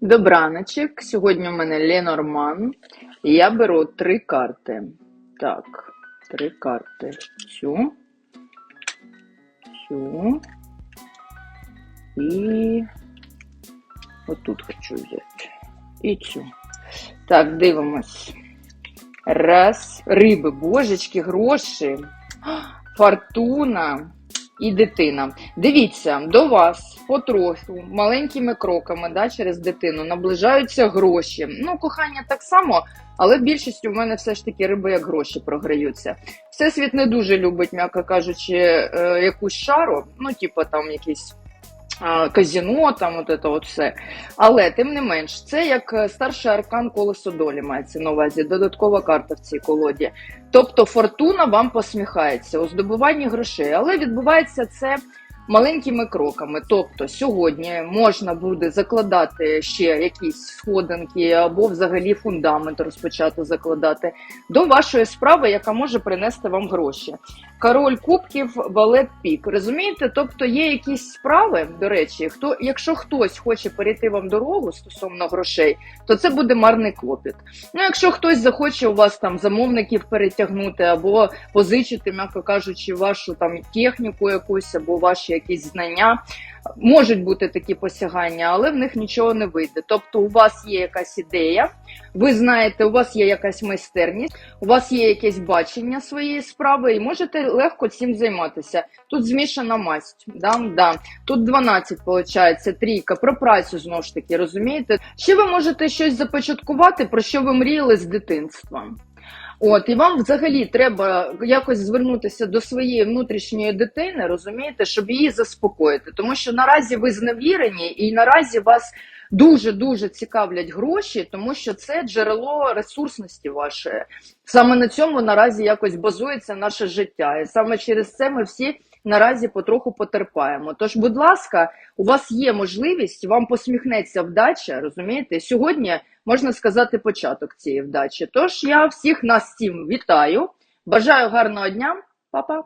Добраночок. Сьогодні у мене Ленорман. Я беру три карти. Так, три карти. Цю. Цю. І отут хочу взяти. І цю. Так, дивимось. Раз. Риби, божечки, гроші. Фортуна і дитина. Дивіться, до вас потроху, маленькими кроками, да, через дитину наближаються гроші. Ну, кохання так само, але більшістю в мене все ж таки риби як гроші програються. Всесвіт не дуже любить, м'яко кажучи, е, якусь шару, ну, типу там якісь. Казіно, там от це от все. Але тим не менш, це як е, старший аркан колесо долі мається на увазі, додаткова карта в цій колоді. Тобто фортуна вам посміхається у здобуванні грошей, але відбувається це маленькими кроками. Тобто сьогодні можна буде закладати ще якісь сходинки або взагалі фундамент розпочати закладати до вашої справи, яка може принести вам гроші. Король кубків, валет пік. Розумієте? Тобто є якісь справи, до речі, хто, якщо хтось хоче перейти вам дорогу стосовно грошей, то це буде марний клопіт. Ну, якщо хтось захоче у вас там замовників перетягнути або позичити, м'яко кажучи, вашу там техніку якусь або ваші якісь знання, можуть бути такі посягання, але в них нічого не вийде. Тобто, у вас є якась ідея, ви знаєте, у вас є якась майстерність, у вас є якесь бачення своєї справи, і можете легко цим займатися. Тут змішана масть. Да? Да. Тут 12, виходить, трійка. Про працю знову ж таки, розумієте? Ще ви можете щось започаткувати, про що ви мріяли з дитинства. От, і вам взагалі треба якось звернутися до своєї внутрішньої дитини, розумієте, щоб її заспокоїти. Тому що наразі ви зневірені, і наразі вас дуже дуже цікавлять гроші, тому що це джерело ресурсності вашої. Саме на цьому наразі якось базується наше життя. І саме через це ми всі наразі потроху потерпаємо. Тож, будь ласка, у вас є можливість, вам посміхнеться вдача, розумієте? Сьогодні можна сказати початок цієї вдачі. Тож я всіх нас всім вітаю. Бажаю гарного дня, Па-па!